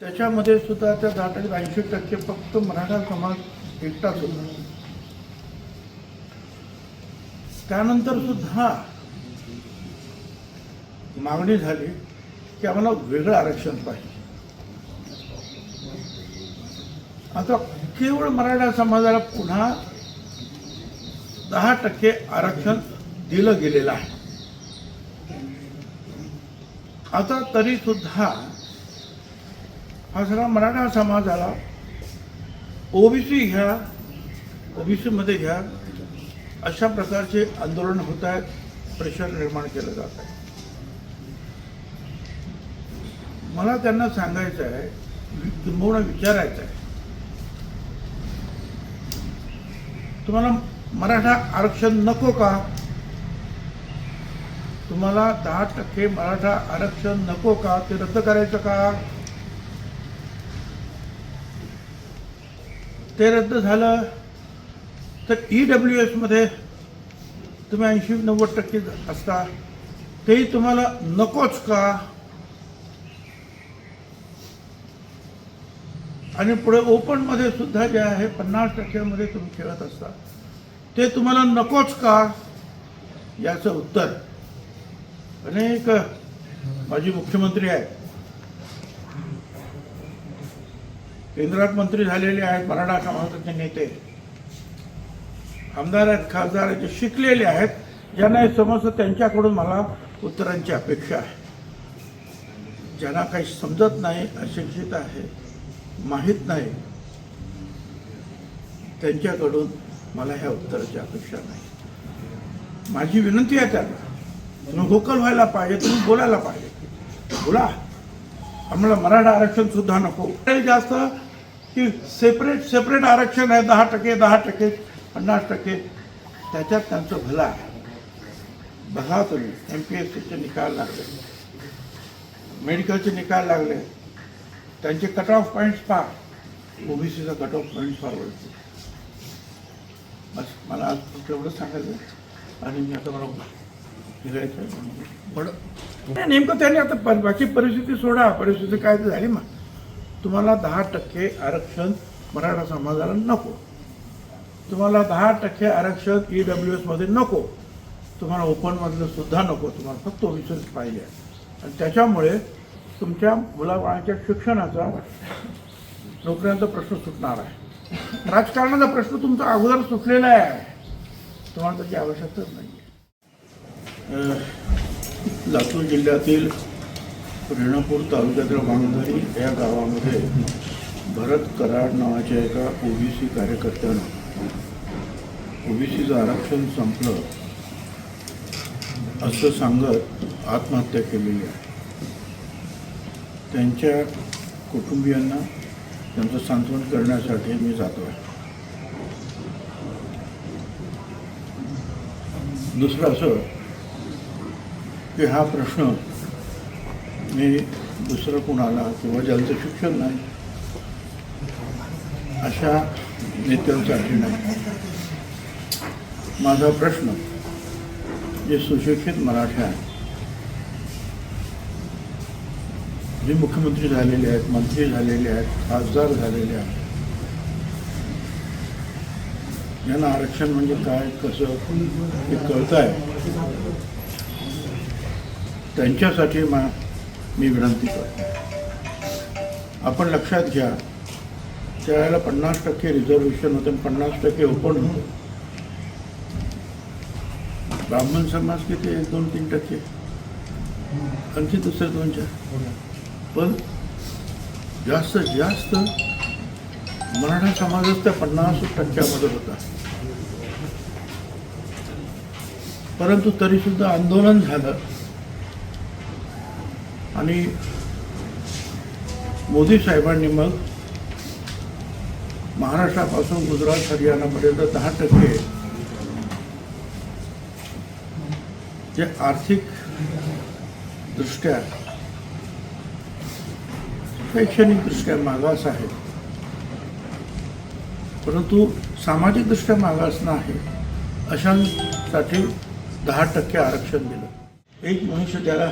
त्याच्यामध्ये सुद्धा त्या दहा टक्के ऐंशी टक्के फक्त मराठा समाज एकटाच होता त्यानंतर सुद्धा मागणी झाली की आम्हाला वेगळं आरक्षण पाहिजे. आता केवळ मराठा समाजाला पुन्हा दहा टक्के आरक्षण दिलं गेलेलं आहे. आता तरी सुद्धा हा सगळा मराठा समाजाला ओबीसी घ्या ओ बी सीमध्ये घ्या. अशा प्रकारचे आंदोलन होत आहेत प्रेशर निर्माण केलं जात आहे. मला त्यांना सांगायचं आहे किंबहुना विचारायचं आहे. तुम्हाला मराठा आरक्षण नको का? तुम्हाला दहा टक्के मराठा आरक्षण नको का? ते रद्द करायचं का? ते रद्द झालं तर ई डब्ल्यू एसमध्ये तुम्ही ऐंशी नव्वद टक्के असता. तेही तुम्हाला नकोच का? आणि पुढे ओपनमध्ये सुद्धा जे आहे पन्नास टक्क्यामध्ये तुम्ही खेळत असता. ते तुम्हाला नकोच का? याचं उत्तर. अनेक माजी मुख्यमंत्री आहेत. केंद्रात मंत्री झालेले आहेत मराठा समाजाचे नेते. आमदार आहेत खासदार आहेत जे शिकलेले आहेत ज्यांना हे समजतं त्यांच्याकडून मला उत्तरांची अपेक्षा आहे. ज्यांना काही समजत नाही अशिक्षित आहे माहीत नाही त्यांच्याकडून मला ह्या उत्तराची अपेक्षा नाही. माझी विनंती आहे त्यांना तुम्ही भोकल व्हायला पाहिजे तुम्ही बोलायला पाहिजे. बोला. आम्हाला मराठा आरक्षण सुद्धा नको. जास्त की सेपरेट सेपरेट आरक्षण आहे दहा टक्के दहा टक्के पन्नास टक्के. त्याच्यात त्यांचं भलं आहे. बघा तुम्ही एम पी एस सीचे निकाल लागले. मेडिकलचे निकाल लागले. त्यांचे कट ऑफ पॉईंट्स पहा. ओबीसीचा कट ऑफ पॉईंट्स फार वरती. बस मला आज एवढंच सांगायचं आणि मी आता मला आहे. पण नेमकं त्याने आता बाकी परिस्थिती सोडा. परिस्थिती काय झाली मग. तुम्हाला दहा टक्के आरक्षण मराठा समाजाला नको. तुम्हाला दहा टक्के आरक्षण ई डब्ल्यू एसमध्ये नको. तुम्हाला ओपनमधलं सुद्धा नको. तुम्हाला फक्त ओबीसीच पाहिजे. आणि त्याच्यामुळे तुमच्या मुलाबाळांच्या शिक्षणाचा नोकऱ्यांचा प्रश्न सुटणार आहे. राजकारणाचा प्रश्न तुमचा अगोदर सुटलेला आहे. तुम्हाला त्याची आवश्यकताच नाही आहे लातूर जिल्ह्यातील रेणापूर तालुक्यातील वांगदरी या गावामध्ये भरत कराड नावाच्या एका ओबीसी कार्यकर्त्यानं ओबीसीचं आरक्षण संपलं असं सांगत आत्महत्या केलेली आहे. त्यांच्या कुटुंबियांना त्यांचं सांत्वन करण्यासाठी मी जातो आहे. दुसरं असं की हा प्रश्न मी दुसरं कुणाला किंवा ज्यांचं शिक्षण नाही अशा नेत्यांसाठी नाही. माझा प्रश्न जे सुशिक्षित मराठी आहे जे मुख्यमंत्री झालेले आहेत मंत्री झालेले आहेत खासदार झालेले आहेत यांना आरक्षण म्हणजे काय कसं हे कळत आहे त्यांच्यासाठी मा मी विनंती करतो. आपण लक्षात घ्या त्यावेळेला पन्नास टक्के रिझर्वेशन होतं पन्नास टक्के ओपन होतं ब्राह्मण समाज किती एक दोन तीन टक्के. आणखी दुसरे दोन चार. पण जास्तीत जास्त मराठा समाजच त्या पन्नास टक्क्यामध्ये होता. परंतु तरीसुद्धा आंदोलन झालं. आणि मोदी साहेबांनी मग महाराष्ट्रापासून गुजरात हरियाणापर्यंत दहा टक्के जे आर्थिक दृष्ट्या शैक्षणिकदृष्ट्या मागास आहे परंतु सामाजिकदृष्ट्या मागास नाही अशांसाठी दहा टक्के आरक्षण दिलं. एक मनुष्य त्याला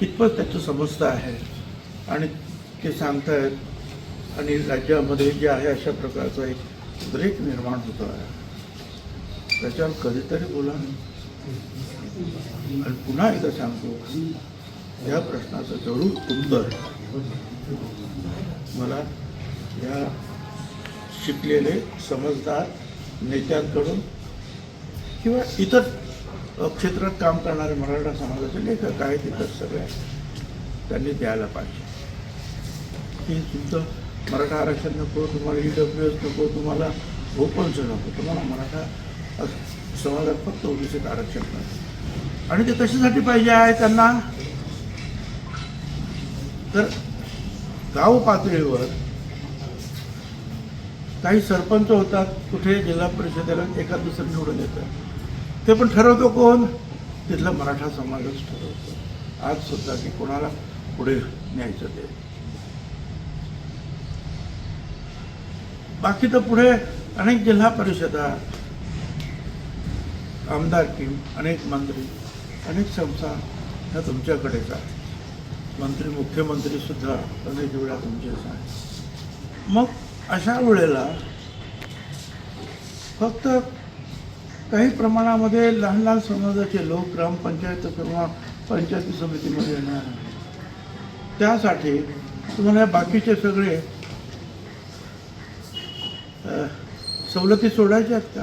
कितपत त्याचं समजतं आहे? आणि ते सांगतायत आणि राज्यामध्ये जे आहे अशा प्रकारचा एक ब्रेक निर्माण होतो आहे. त्याच्यावर कधीतरी बोला आणि पुन्हा एकदा सांगतो या प्रश्नाचं जरूर उत्तर मला या शिकलेले समजदार नेत्यांकडून किंवा इतर क्षेत्रात काम करणारे मराठा समाजाचे लेखक आहेत तिथं सगळे त्यांनी द्यायला पाहिजे. की तुमचं मराठा आरक्षण नको तुम्हाला ई डब्ल्यू एस नको तुम्हाला ओपनचं नको तुम्हाला मराठा समाजात फक्त ओबीसीत आरक्षण नको आणि ते कशासाठी पाहिजे आहे त्यांना? तर गाव पातळीवर काही सरपंच होतात कुठे जिल्हा परिषदेला एका दुसरं निवडून येतं ते पण ठरवतो कोण? तिथला मराठा समाजच ठरवतो. आज सुद्धा की कोणाला पुढे न्यायचं ते. बाकी तर पुढे अनेक जिल्हा परिषदा आमदार टीम अनेक मंत्री अनेक संस्था ह्या तुमच्याकडेच आहेत. मंत्री मुख्यमंत्री सुद्धा अनेक वेळा तुमचेच आहेत. मग अशा वेळेला फक्त काही प्रमाणामध्ये लहान लहान समाजाचे लोक ग्रामपंचायत किंवा पंचायती समितीमध्ये येणार त्यासाठी तुम्हाला बाकीचे सगळे सवलती सोडायच्या आहेत का?